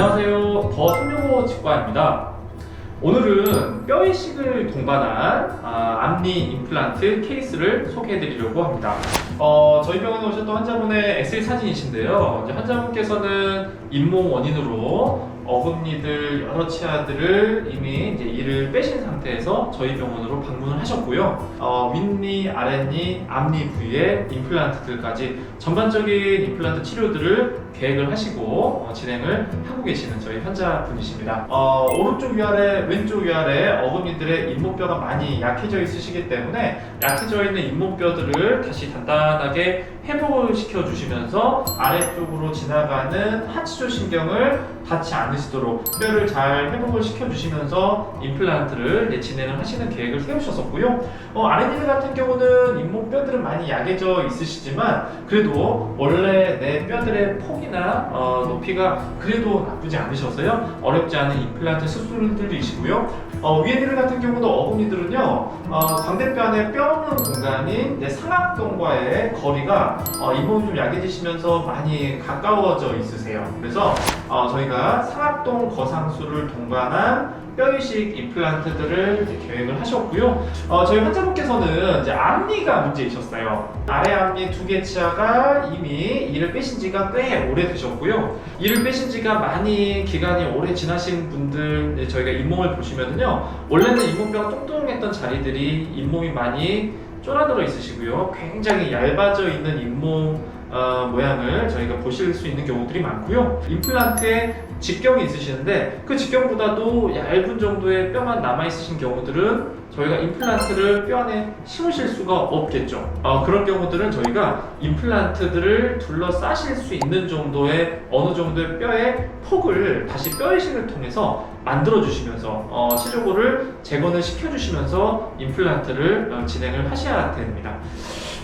안녕하세요. 더 삼육오 치과입니다. 오늘은 뼈 이식을 동반한 아, 앞니 임플란트 케이스를 소개해드리려고 합니다. 어, 저희 병원에 오셨던 환자분의 엑셀 사진이신데요. 이제 환자분께서는 잇몸 원인으로 어금니들 여러 치아들을 이미 이제 이를 빼신 상태에서 저희 병원으로 방문을 하셨고요. 어, 윗니, 아랫니, 앞니 부위에 임플란트들까지 전반적인 임플란트 치료들을 계획을 하시고 어, 진행을 하고 계시는 저희 환자분이십니다. 어, 오른쪽 위아래, 왼쪽 위아래 어금니들의 잇몸뼈가 많이 약 해져 있으시기 때문에 약해져 있는 잇몸뼈들을 다시 단단하게 회복을 시켜주시면서 아래쪽으로 지나가는 하치조 신경을 닿지 않으시도록 뼈를 잘 회복을 시켜주시면서 임플란트를 이제 진행을 하시는 계획을 세우셨었고요. 어, 아랫니들 같은 경우는 잇몸뼈들은 많이 약해져 있으시지만 그래도 원래 내 뼈들의 폭이나 어, 높이가 그래도 나쁘지 않으셔서요. 어렵지 않은 임플란트 수술들이시고요. 어, 위에들 같은 경우도 어금니들은요, 어, 광대뼈 안에 뼈 없는 공간인 내 상악동과의 거리가 어, 잇몸이 좀 약해지시면서 많이 가까워져 있으세요. 그래서 어, 저희가 상악동 거상수를 동반한 뼈이식 임플란트들을 계획을 하셨고요. 어, 저희 환자분께서는 이제 앞니가 문제이셨어요. 아래 앞니 두 개 치아가 이미 이를 빼신 지가 꽤 오래 되셨고요. 이를 빼신 지가 많이 기간이 오래 지나신 분들 저희가 잇몸을 보시면은요. 원래는 잇몸뼈가 뚱뚱했던 자리들이 잇몸이 많이 쫄아들어 있으시고요. 굉장히 얇아져 있는 잇몸 어, 모양을 저희가 보실 수 있는 경우들이 많고요. 임플란트에 직경이 있으시는데 그 직경보다도 얇은 정도의 뼈만 남아 있으신 경우들은 저희가 임플란트를 뼈 안에 심으실 수가 없겠죠. 어, 그런 경우들은 저희가 임플란트들을 둘러싸실 수 있는 정도의 어느 정도의 뼈의 폭을 다시 뼈 이식을 통해서 만들어 주시면서 어, 치료고를 재건을 시켜 주시면서 임플란트를 어, 진행을 하셔야 됩니다.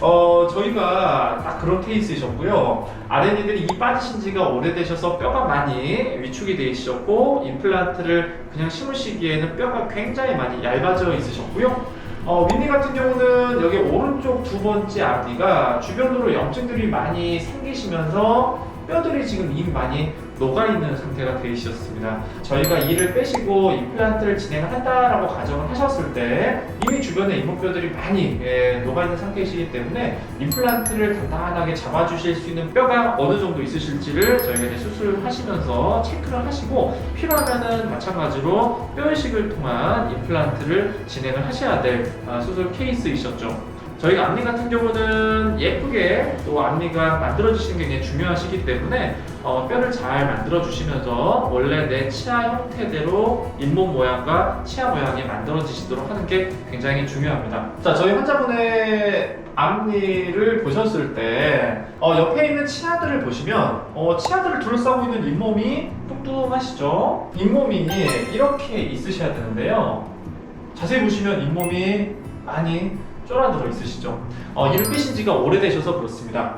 어, 저희가 딱 그런 케이스이셨고요. 아랫니들이 이 빠지신 지가 오래되셔서 뼈가 많이 위축이 돼 있으셨고, 임플란트를 그냥 심으시기에는 뼈가 굉장히 많이 얇아져 있으셨고요. 어, 윗니 같은 경우는 여기 오른쪽 두 번째 앞니가 주변으로 염증들이 많이 생기시면서 뼈들이 지금 이미 많이 녹아있는 상태가 되시셨습니다. 저희가 이를 빼시고 임플란트를 진행한다라고 가정을 하셨을 때 이미 주변에 잇몸뼈들이 많이 예, 녹아있는 상태이시기 때문에 임플란트를 단단하게 잡아주실 수 있는 뼈가 어느 정도 있으실지를 저희가 이제 수술하시면서 체크를 하시고 필요하면은 마찬가지로 뼈 이식을 통한 임플란트를 진행을 하셔야 될 아, 수술 케이스이셨죠. 저희가 앞니 같은 경우는 예쁘게 또 앞니가 만들어주시는 게 굉장히 중요하시기 때문에 어, 뼈를 잘 만들어주시면서 원래 내 치아 형태대로 잇몸 모양과 치아 모양이 만들어지시도록 하는 게 굉장히 중요합니다. 자, 저희 환자분의 앞니를 보셨을 때 어, 옆에 있는 치아들을 보시면 어, 치아들을 둘러싸고 있는 잇몸이 뚱뚱하시죠? 잇몸이 이렇게 있으셔야 되는데요. 자세히 보시면 잇몸이 많이 쫄아들어 있으시죠. 어, 이를 빼신 지가 오래되셔서 그렇습니다.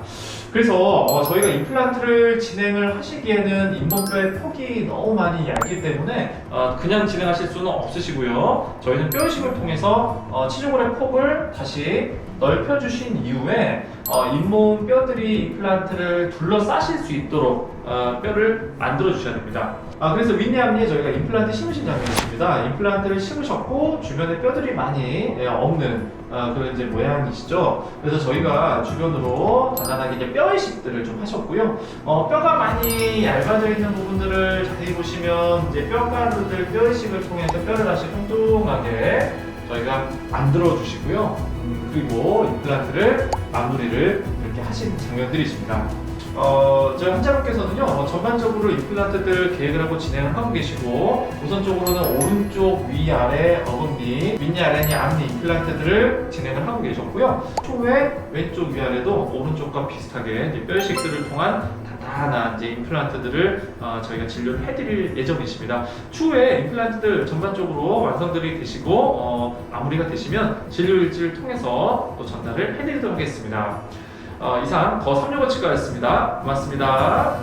그래서 어, 저희가 임플란트를 진행을 하시기에는 잇몸뼈의 폭이 너무 많이 얇기 때문에 어, 그냥 진행하실 수는 없으시고요. 저희는 뼈 이식을 통해서 어, 치조골의 폭을 다시 넓혀주신 이후에 어, 잇몸 뼈들이 임플란트를 둘러싸실 수 있도록 어, 뼈를 만들어 주셔야 됩니다. 아, 그래서 앞니에 저희가 임플란트 심으신 장면이십니다. 임플란트를 심으셨고 주변에 뼈들이 많이 예, 없는 어, 그런 이제 모양이시죠. 그래서 저희가 주변으로 단단하게 이제 뼈 이식들을 좀 하셨고요. 어, 뼈가 많이 얇아져 있는 부분들을 자세히 보시면 이제 뼈가루들 뼈 이식을 통해서 뼈를 다시 뚱뚱하게 저희가 만들어 주시고요. 음, 그리고 임플란트를 마무리를 이렇게 하신 장면들이십니다. 어, 저희 환자분께서는요, 어, 전반적으로 임플란트들 계획을 하고 진행을 하고 계시고, 우선적으로는 오른쪽 위아래 어금니, 윗니 아랫니 앞니 임플란트들을 진행을 하고 계셨고요. 추후에 왼쪽 위아래도 오른쪽과 비슷하게 이제 뼈 식들을 통한 단단한 이제 임플란트들을 어, 저희가 진료를 해드릴 예정이십니다. 추후에 임플란트들 전반적으로 완성들이 되시고 어, 마무리가 되시면 진료 일지를 통해서 또 전달을 해드리도록 하겠습니다. 어, 이상 더 365치과였습니다. 고맙습니다.